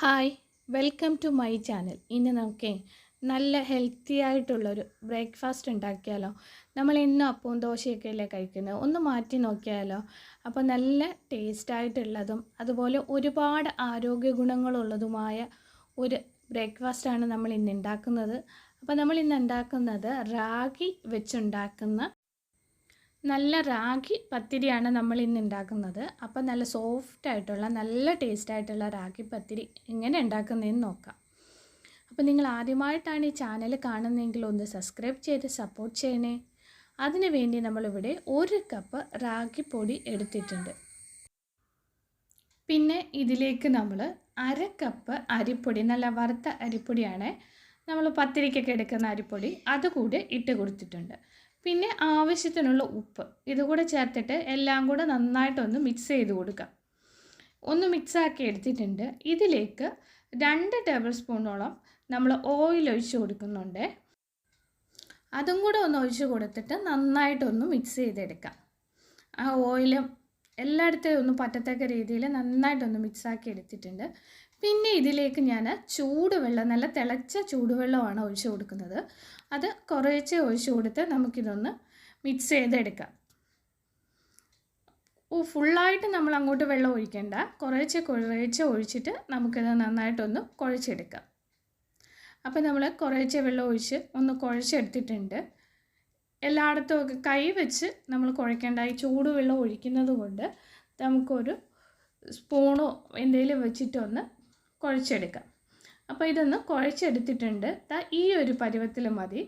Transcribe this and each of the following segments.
Hi welcome to my channel. ഇന്ന് നമുക്ക് നല്ല ഹെൽത്തി ആയിട്ടുള്ളൊരു ബ്രേക്ക്ഫാസ്റ്റ് ഉണ്ടാക്കിയാലോ? നമ്മൾ എന്നും അപ്പവും ദോശയൊക്കെ അല്ലേ കഴിക്കുന്നത് ഒന്ന് മാറ്റി നോക്കിയാലോ? അപ്പോൾ നല്ല ടേസ്റ്റ് ആയിട്ടുള്ളതും അതുപോലെ ഒരുപാട് ആരോഗ്യ ഗുണങ്ങളുള്ളതുമായ ഒരു ബ്രേക്ക്ഫാസ്റ്റാണ് നമ്മൾ ഇന്ന് ഉണ്ടാക്കുന്നത്. അപ്പോൾ നമ്മൾ ഇന്ന് ഉണ്ടാക്കുന്നത് റാഗി വെച്ചുണ്ടാക്കുന്ന നല്ല റാഗി പത്തിരിയാണ് നമ്മൾ ഇന്ന് ഉണ്ടാക്കുന്നത്. അപ്പം നല്ല സോഫ്റ്റ് ആയിട്ടുള്ള നല്ല ടേസ്റ്റ് ആയിട്ടുള്ള റാഗി പത്തിരി എങ്ങനെ ഉണ്ടാക്കുന്നതെന്ന് നോക്കാം. അപ്പോൾ നിങ്ങൾ ആദ്യമായിട്ടാണ് ഈ ചാനൽ കാണുന്നതെങ്കിൽ ഒന്ന് സബ്സ്ക്രൈബ് ചെയ്ത് സപ്പോർട്ട് ചെയ്യണേ. അതിനു വേണ്ടി നമ്മളിവിടെ ഒരു കപ്പ് റാഗി പൊടി എടുത്തിട്ടുണ്ട്. പിന്നെ ഇതിലേക്ക് നമ്മൾ അര കപ്പ് അരിപ്പൊടി നല്ല വറുത്ത അരിപ്പൊടിയാണ്. നമ്മൾ പത്തിരിക്കൊക്കെ എടുക്കുന്ന അരിപ്പൊടി അതുകൂടി ഇട്ട് കൊടുത്തിട്ടുണ്ട്. പിന്നെ ആവശ്യത്തിനുള്ള ഉപ്പ്. ഇതുകൂടെ ചേർത്തിട്ട് എല്ലാം കൂടെ നന്നായിട്ടൊന്ന് മിക്സ് ചെയ്ത് കൊടുക്കാം. ഒന്ന് മിക്സാക്കി എടുത്തിട്ടുണ്ട്. ഇതിലേക്ക് രണ്ട് ടേബിൾ സ്പൂണോളം നമ്മൾ ഓയിൽ ഒഴിച്ച് കൊടുക്കുന്നുണ്ട്. അതും കൂടെ ഒന്ന് ഒഴിച്ച് കൊടുത്തിട്ട് നന്നായിട്ടൊന്ന് മിക്സ് ചെയ്തെടുക്കാം. ആ ഓയിലും എല്ലായിടത്തും ഒന്ന് പറ്റത്തക്ക രീതിയിൽ നന്നായിട്ടൊന്ന് മിക്സാക്കി എടുത്തിട്ടുണ്ട്. പിന്നെ ഇതിലേക്ക് ഞാൻ ചൂടുവെള്ളം നല്ല തിളച്ച ചൂടുവെള്ളമാണ് ഒഴിച്ചു കൊടുക്കുന്നത്. അത് കുറേശ്ശെ ഒഴിച്ചു കൊടുത്ത് നമുക്കിതൊന്ന് മിക്സ് ചെയ്തെടുക്കാം. ഓ ഫുള്ളായിട്ട് നമ്മൾ അങ്ങോട്ട് വെള്ളം ഒഴിക്കേണ്ട. കുറേശ്ശെ കുറേശ്ശെ ഒഴിച്ചിട്ട് നമുക്കിത് നന്നായിട്ടൊന്ന് കുഴച്ചെടുക്കാം. അപ്പോൾ നമ്മൾ കുറേശ്ശെ വെള്ളം ഒഴിച്ച് ഒന്ന് കുഴച്ചെടുത്തിട്ടുണ്ട്. എല്ലായിടത്തും ഒക്കെ കൈ വെച്ച് നമ്മൾ കുഴക്കേണ്ട ഈ ചൂടുവെള്ളം ഒഴിക്കുന്നത് കൊണ്ട് നമുക്കൊരു സ്പൂണോ എന്തെങ്കിലും വെച്ചിട്ടൊന്ന് കുഴച്ചെടുക്കാം. അപ്പോൾ ഇതൊന്ന് കുഴച്ചെടുത്തിട്ടുണ്ട്. ഈ ഒരു പരുവത്തിൽ മതി.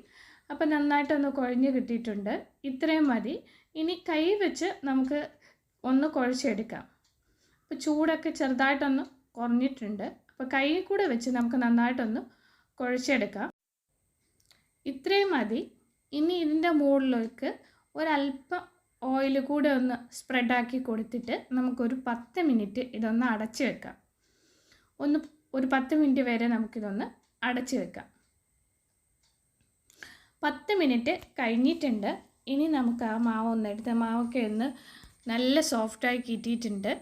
അപ്പോൾ നന്നായിട്ടൊന്ന് കുഴഞ്ഞ് കിട്ടിയിട്ടുണ്ട്. ഇത്രയും മതി. ഇനി കൈ വെച്ച് നമുക്ക് ഒന്ന് കുഴച്ചെടുക്കാം. അപ്പോൾ ചൂടൊക്കെ ചെറുതായിട്ടൊന്ന് കുറഞ്ഞിട്ടുണ്ട്. അപ്പോൾ കൈ കൂടെ വെച്ച് നമുക്ക് നന്നായിട്ടൊന്ന് കുഴച്ചെടുക്കാം. ഇത്രയും മതി. ഇനി ഇതിന്റെ മുകളിലേക്ക് ഒരല്പം ഓയിൽ കൂടെ ഒന്ന് സ്പ്രെഡാക്കി കൊടുത്തിട്ട് നമുക്കൊരു പത്ത് മിനിറ്റ് ഇതൊന്ന് അടച്ചു വെക്കാം. ഒന്ന് ഒരു പത്ത് മിനിറ്റ് വരെ നമുക്കിതൊന്ന് അടച്ച് വെക്കാം. പത്ത് മിനിറ്റ് കഴിഞ്ഞിട്ടുണ്ട്. ഇനി നമുക്ക് ആ മാവ് ഒന്ന് എടുത്ത് മാവൊക്കെ ഒന്ന് നല്ല സോഫ്റ്റായി കിട്ടിയിട്ടുണ്ട്.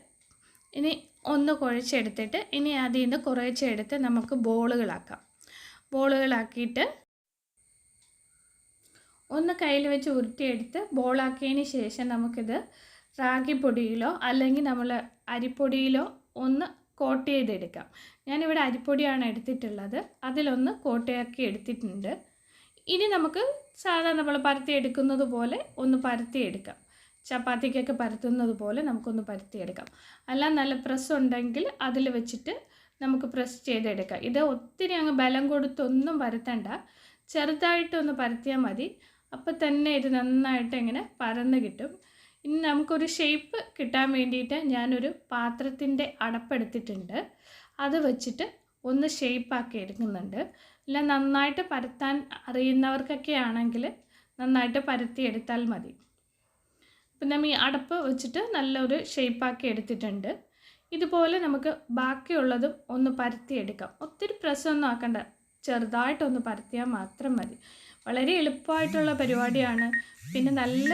ഇനി ഒന്ന് കുഴച്ചെടുത്തിട്ട് ഇനി അതിൽ നിന്ന് കുറച്ചെടുത്ത് നമുക്ക് ബോളുകളാക്കാം. ബോളുകളാക്കിയിട്ട് ഒന്ന് കയ്യിൽ വെച്ച് ഉരുട്ടിയെടുത്ത് ബോളാക്കിയതിന് ശേഷം നമുക്കിത് റാഗിപ്പൊടിയിലോ അല്ലെങ്കിൽ നമ്മൾ അരിപ്പൊടിയിലോ ഒന്ന് കോട്ട് ചെയ്തെടുക്കാം. ഞാനിവിടെ അരിപ്പൊടിയാണ് എടുത്തിട്ടുള്ളത്. അതിലൊന്ന് കോട്ടയാക്കി എടുത്തിട്ടുണ്ട്. ഇനി നമുക്ക് സാധാരണ നമ്മൾ പരത്തി എടുക്കുന്നത് പോലെ ഒന്ന് പരത്തിയെടുക്കാം ചപ്പാത്തിക്കൊക്കെ പരത്തുന്നത് പോലെ നമുക്കൊന്ന് പരത്തിയെടുക്കാം അല്ല നല്ല പ്രസ് ഉണ്ടെങ്കിൽ അതിൽ വെച്ചിട്ട് നമുക്ക് പ്രസ് ചെയ്തെടുക്കാം. ഇത് ഒത്തിരി അങ്ങ് ബലം കൊടുത്തൊന്നും പരത്തണ്ട. ചെറുതായിട്ടൊന്ന് പരത്തിയാൽ മതി. അപ്പോൾ തന്നെ ഇത് നന്നായിട്ട് ഇങ്ങനെ പരന്ന് കിട്ടും. ഇനി നമുക്കൊരു ഷേപ്പ് കിട്ടാൻ വേണ്ടിയിട്ട് ഞാനൊരു പാത്രത്തിന്റെ അടപ്പെടുത്തിട്ടുണ്ട് അത് വെച്ചിട്ട് ഒന്ന് ഷേപ്പാക്കി എടുക്കുന്നുണ്ട്. അല്ല നന്നായിട്ട് പരത്താൻ അറിയുന്നവർക്കൊക്കെ ആണെങ്കിൽ നന്നായിട്ട് പരത്തി എടുത്താൽ മതി. അപ്പം നമ്മൾ ഈ അടപ്പ് വെച്ചിട്ട് നല്ലൊരു ഷേപ്പാക്കി എടുത്തിട്ടുണ്ട്. ഇതുപോലെ നമുക്ക് ബാക്കിയുള്ളതും ഒന്ന് പരത്തിയെടുക്കാം ഒത്തിരി പ്രസ്സൊന്നും ആക്കണ്ട. ചെറുതായിട്ടൊന്ന് പരത്തിയാൽ മാത്രം മതി. വളരെ എളുപ്പമായിട്ടുള്ള പരിപാടിയാണ്. പിന്നെ നല്ല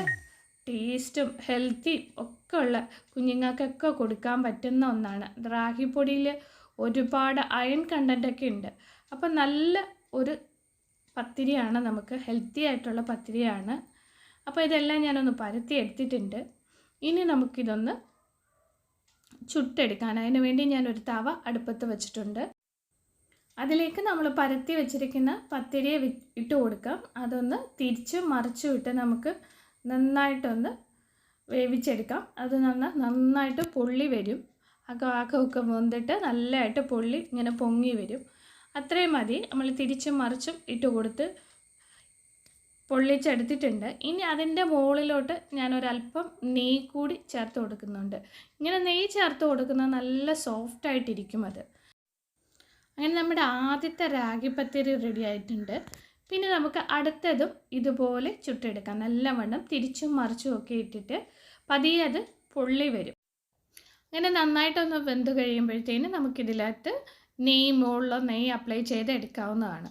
ടേസ്റ്റും ഹെൽത്തിയും ഒക്കെ ഉള്ള കുഞ്ഞുങ്ങൾക്കൊക്കെ കൊടുക്കാൻ പറ്റുന്ന ഒന്നാണ്. റാഗിപ്പൊടിയിൽ ഒരുപാട് അയൺ കണ്ടന്റൊക്കെ ഉണ്ട്. അപ്പം നല്ല ഒരു പത്തിരിയാണ് നമുക്ക് ഹെൽത്തി ആയിട്ടുള്ള പത്തിരിയാണ്. അപ്പോൾ ഇതെല്ലാം ഞാനൊന്ന് പരത്തി എടുത്തിട്ടുണ്ട്. ഇനി നമുക്കിതൊന്ന് ചുട്ടെടുക്കാൻ. അതിന് വേണ്ടി ഞാനൊരു തവ അടുപ്പത്ത് വെച്ചിട്ടുണ്ട്. അതിലേക്ക് നമ്മൾ പരത്തി വെച്ചിരിക്കുന്ന പത്തിരിയെ ഇട്ട് കൊടുക്കാം. അതൊന്ന് തിരിച്ച് മറിച്ചു വിട്ട് നമുക്ക് നന്നായിട്ടൊന്ന് വേവിച്ചെടുക്കാം. അത് നന്ന നന്നായിട്ട് പൊള്ളി വരും. ആ ആക്കമൊക്കെ വെന്തിട്ട് നല്ലതായിട്ട് പൊള്ളി ഇങ്ങനെ പൊങ്ങി വരും. അത്രയും മതി. നമ്മൾ തിരിച്ചും മറിച്ചും ഇട്ട് കൊടുത്ത് പൊള്ളിച്ചെടുത്തിട്ടുണ്ട്. ഇനി അതിന്റെ മുകളിലോട്ട് ഞാനൊരല്പം നെയ്യ് കൂടി ചേർത്ത് കൊടുക്കുന്നുണ്ട്. ഇങ്ങനെ നെയ്യ് ചേർത്ത് കൊടുക്കുന്നത് നല്ല സോഫ്റ്റായിട്ടിരിക്കും അത്. അങ്ങനെ നമ്മുടെ ആദ്യത്തെ റാഗിപ്പത്തിരി റെഡി ആയിട്ടുണ്ട്. പിന്നെ നമുക്ക് അടുത്തതും ഇതുപോലെ ചുട്ടെടുക്കാം. നല്ലവണ്ണം തിരിച്ചും മറിച്ചും ഒക്കെ ഇട്ടിട്ട് പതിയെ അത് പൊള്ളി വരും. അങ്ങനെ നന്നായിട്ടൊന്ന് വെന്ത് കഴിയുമ്പോഴത്തേന് നമുക്കിതിനകത്ത് നെയ്യ് മുകളിലോ നെയ്യ് അപ്ലൈ ചെയ്ത് എടുക്കാവുന്നതാണ്.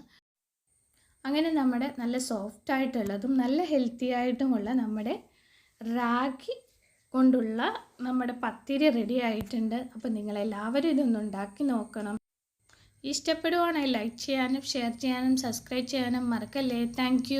അങ്ങനെ നമ്മുടെ നല്ല സോഫ്റ്റ് ആയിട്ടുള്ളതും നല്ല ഹെൽത്തി ആയിട്ടുമുള്ള നമ്മുടെ റാഗി കൊണ്ടുള്ള നമ്മുടെ പത്തിരി റെഡി ആയിട്ടുണ്ട്. അപ്പോൾ നിങ്ങളെല്ലാവരും ഇതൊന്നുണ്ടാക്കി നോക്കണം. ഇഷ്ടപ്പെടുവാണെങ്കിൽ ലൈക്ക് ചെയ്യാനും ഷെയർ ചെയ്യാനും സബ്സ്ക്രൈബ് ചെയ്യാനും മറക്കല്ലേ? താങ്ക്